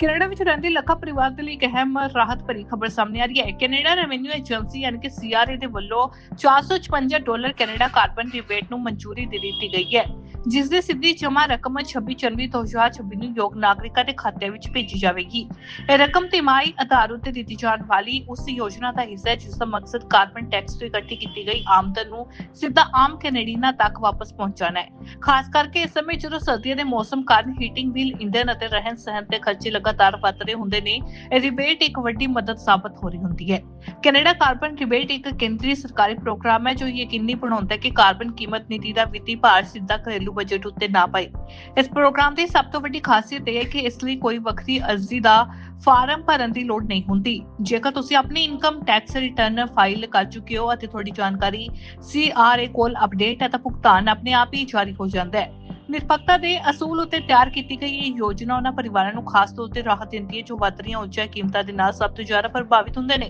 Canada ਵਿੱਚ ਰਹਿੰਦੇ ਲੱਖਾਂ ਪਰਿਵਾਰ ਦੇ ਲਈ ਇੱਕ ਅਹਿਮ ਰਾਹਤ ਭਰੀ ਖਬਰ ਸਾਹਮਣੇ ਆ ਰਹੀ ਹੈ। ਕੈਨੇਡਾ ਰੈਵਨਿਊ ਏਜੰਸੀ ਯਾਨੀ ਕਿ ਸੀਆਰਏ ਦੇ ਵੱਲੋਂ 456 ਡਾਲਰ ਕੈਨੇਡਾ ਕਾਰਬਨ ਰਿਬੇਟ ਨੂੰ ਮਨਜ਼ੂਰੀ ਦੇ ਦਿੱਤੀ ਗਈ ਹੈ। ਜਿਸ ਦੀ ਸਿੱਧੀ ਜਮ੍ਹਾਂ ਰਕਮ 26 ਜਨਵਰੀ 2026 ਨੂੰ ਯੋਗ ਨਾਗਰਿਕਾਂ ਦੇ ਖਾਤਿਆਂ ਵਿੱਚ ਭੇਜੀ ਜਾਵੇਗੀ। ਇਹ ਰਕਮ ਤਿਮਾਹੀ ਆਧਾਰ ਉੱਤੇ ਦਿੱਤੀ ਜਾਣ ਵਾਲੀ ਉਸ ਯੋਜਨਾ ਦਾ ਹਿੱਸਾ ਹੈ, ਜਿਸ ਦਾ ਮਕਸਦ ਕਾਰਬਨ ਟੈਕਸ ਤੋਂ ਇਕੱਠੀ ਕੀਤੀ ਗਈ ਆਮਦਨ ਨੂੰ ਸਿੱਧਾ ਆਮ ਕੈਨੇਡੀਅਨਾਂ ਤੱਕ ਵਾਪਸ ਪਹੁੰਚਾਉਣਾ ਹੈ। ਖਾਸ ਕਰਕੇ ਇਸ ਸਮੇਂ ਜਦੋਂ ਸਰਦੀਆਂ ਦੇ ਮੌਸਮ ਕਾਰਨ ਹੀਟਿੰਗ ਬਿੱਲ ਇੰਧਨ ਅਤੇ ਰਹਿਣ ਸਹਿਣ ਦੇ ਖਰਚੇ ਲਗਾਤਾਰ ਵੱਧ ਰਹੇ ਹੁੰਦੇ ਨੇ, ਇਹ ਰਿਬੇਟ ਇੱਕ ਵੱਡੀ ਮਦਦ ਸਾਬਤ ਹੋ ਰਹੀ ਹੁੰਦੀ ਹੈ। ਕੈਨੇਡਾ ਕਾਰਬਨ ਰਿਬੇਟ ਇੱਕ ਕੇਂਦਰੀ ਸਰਕਾਰੀ ਪ੍ਰੋਗਰਾਮ ਹੈ, ਜੋ ਯਕੀਨੀ ਬਣਾਉਂਦਾ ਹੈ ਕਿ ਕਾਰਬਨ ਕੀਮਤ ਨੀਤੀ ਦਾ ਵਿੱਤੀ ਭਾਰ ਸਿੱਧਾ ਘਰੇਲੂ ਬਜਟ ਉੱਤੇ ਨਾ ਪਏ ਇਸ ਪ੍ਰੋਗਰਾਮ ਦੀ ਸਭ ਤੋਂ ਵੱਡੀ ਖਾਸੀਅਤ ਇਹ ਹੈ ਕਿ ਇਸ ਲਈ ਕੋਈ ਵੱਖਰੀ ਅਰਜ਼ੀ ਦਾ ਫਾਰਮ ਭਰਨ ਦੀ ਲੋੜ ਨਹੀਂ ਹੁੰਦੀ। ਜੇਕਰ ਤੁਸੀਂ ਆਪਣੀ ਇਨਕਮ ਟੈਕਸ ਰਿਟਰਨ ਫਾਈਲ ਕਰ ਚੁੱਕੇ ਹੋ ਅਤੇ ਤੁਹਾਡੀ ਜਾਣਕਾਰੀ CRA ਕੋਲ ਅਪਡੇਟ ਹੈ ਤਾਂ ਭੁਗਤਾਨ ਆਪਣੇ ਆਪ ਹੀ ਜਾਰੀ ਹੋ ਜਾਂਦਾ ਹੈ। ਨਿਰਪੱਖਤਾ ਦੇ ਅਸੂਲ ਉੱਤੇ ਤਿਆਰ ਕੀਤੀ ਗਈ ਇਹ ਯੋਜਨਾ ਉਹਨਾਂ ਪਰਿਵਾਰਾਂ ਨੂੰ ਖਾਸ ਤੌਰ ਤੇ ਰਾਹਤ ਦਿੰਦੀ ਹੈ ਜੋ ਵੱਧ ਰਹੀਆਂ ਉੱਚੀਆਂ ਕੀਮਤਾਂ ਦੇ ਨਾਲ ਸਭ ਤੋਂ ਜ਼ਿਆਦਾ ਪ੍ਰਭਾਵਿਤ ਹੁੰਦੇ ਨੇ।